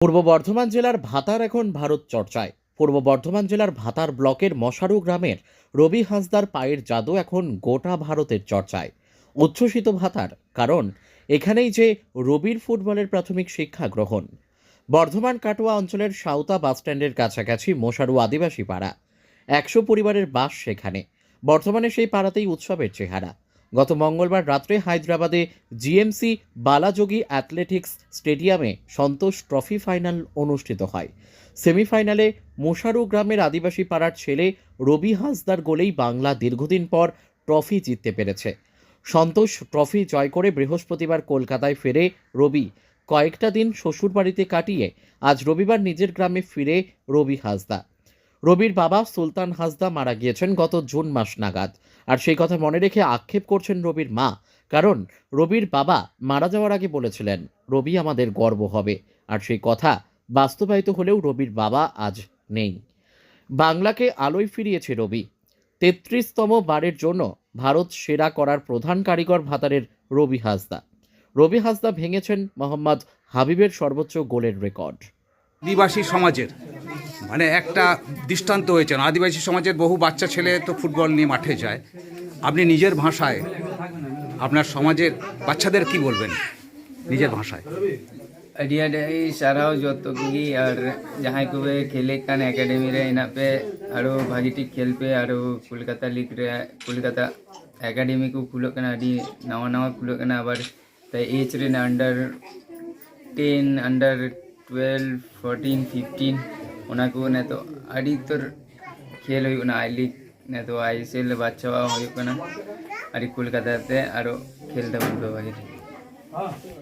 পূর্ব বর্ধমান জেলার ভাতার এখন ভারত চর্চায়। পূর্ব বর্ধমান জেলার ভাতার ব্লকের মশারু গ্রামের রবি হাঁসদার পায়ের জাদু এখন গোটা ভারতের চর্চায়। উচ্ছ্বসিত ভাতার কারণ এখানেই যে রবির ফুটবলের প্রাথমিক শিক্ষা গ্রহণ। বর্ধমান কাটোয়া অঞ্চলের সাউতা বাসস্ট্যান্ডের কাছাকাছি মশারু আদিবাসী পাড়া। একশো পরিবারের বাস সেখানে। বর্তমানে সেই পাড়াতেই উৎসবের চেহারা। গত মঙ্গলবার রাত্রে হায়দ্রাবাদে জিএমসি বালাযোগী অ্যাথলেটিক্স স্টেডিয়ামে সন্তোষ ট্রফি ফাইনাল অনুষ্ঠিত হয়। সেমিফাইনালে মোশারু গ্রামের আদিবাসী পাড়ার ছেলে রবি হাঁসদার গোলেই বাংলা দীর্ঘদিন পর ট্রফি জিততে পেরেছে। সন্তোষ ট্রফি জয় করে বৃহস্পতিবার কলকাতায় ফেরে রবি। কয়েকটা দিন শ্বশুরবাড়িতে কাটিয়ে আজ রবিবার নিজের গ্রামে ফিরে রবি হাঁসদা। রবির বাবা সুলতান হাসদা মারা গিয়েছেন গত জুন মাস নাগাদ। আর সেই কথা মনে রেখে আক্ষেপ করছেন রবির মা, কারণ রবির বাবা মারা যাওয়ার আগে বলেছিলেন, রবি আমাদের গর্ব হবে। আর সেই কথা বাস্তবায়িত হলেও রবির বাবা আজ নেই। বাংলাকে আলোয় ফিরিয়েছে রবি। তেত্রিশতম বারের জন্য ভারত সেরা করার প্রধান কারিগর ভাতারের রবি হাসদা। রবি হাসদা ভেঙেছেন মোহাম্মদ হাবিবের সর্বোচ্চ গোলের রেকর্ড। আদিবাসী সমাজের মানে একটা দৃষ্টান্ত হয়েছে আদিবাসী সমাজের বহু বাচ্চা ছেলে তো ফুটবল নিয়ে মাঠে যায়। আপনি নিজের ভাষায় আপনার সমাজের বাচ্চাদের কি বলবেন? নিজের ভাষায়। ᱟᱹᱰᱤ ᱥᱟᱨᱦᱟᱣ ᱡᱚᱛᱚ ᱠᱚᱜᱮ ᱟᱨ ᱡᱟᱦᱟᱸᱭ ᱠᱚᱯᱮ ᱠᱷᱮᱞᱮᱫ ᱠᱟᱱ ᱮᱠᱟᱰᱮᱢᱤ ᱨᱮ ᱦᱮᱱᱟᱜ ᱯᱮ ᱟᱨᱚ ᱵᱷᱟᱹᱜᱤ ᱴᱷᱤᱠ ᱠᱷᱮᱞ ᱯᱮ ᱟᱨᱚ ᱠᱳᱞᱠᱟᱛᱟ ᱞᱤᱜᱽ ᱨᱮ একাডেমি কো খুলক কানা আডি নাওয়া নাওয়া খুলক কানা, আবার তাই এজ রে under ten under twelve fourteen fifteen ᱚᱱᱟ ᱠᱚ ᱱᱤᱛᱚᱜ ᱟᱹᱰᱤ ᱩᱛᱟᱹᱨ ᱠᱷᱮᱞ ᱦᱩᱭᱩᱜ ᱠᱟᱱᱟ ᱟᱭ ᱞᱤᱜᱽ ᱱᱤᱛᱚᱜ ᱟᱭ ᱮᱥ ᱮᱞ ᱵᱟᱪᱪᱟᱣᱟ ᱦᱩᱭᱩᱜ ᱠᱟᱱᱟ ᱟᱹᱰᱤ ᱠᱳᱞᱠᱟᱛᱟ ᱛᱮ ᱟᱨᱚ ᱠᱷᱮᱞ ᱛᱟᱵᱚᱱ ᱯᱮ ᱵᱷᱟᱜᱮ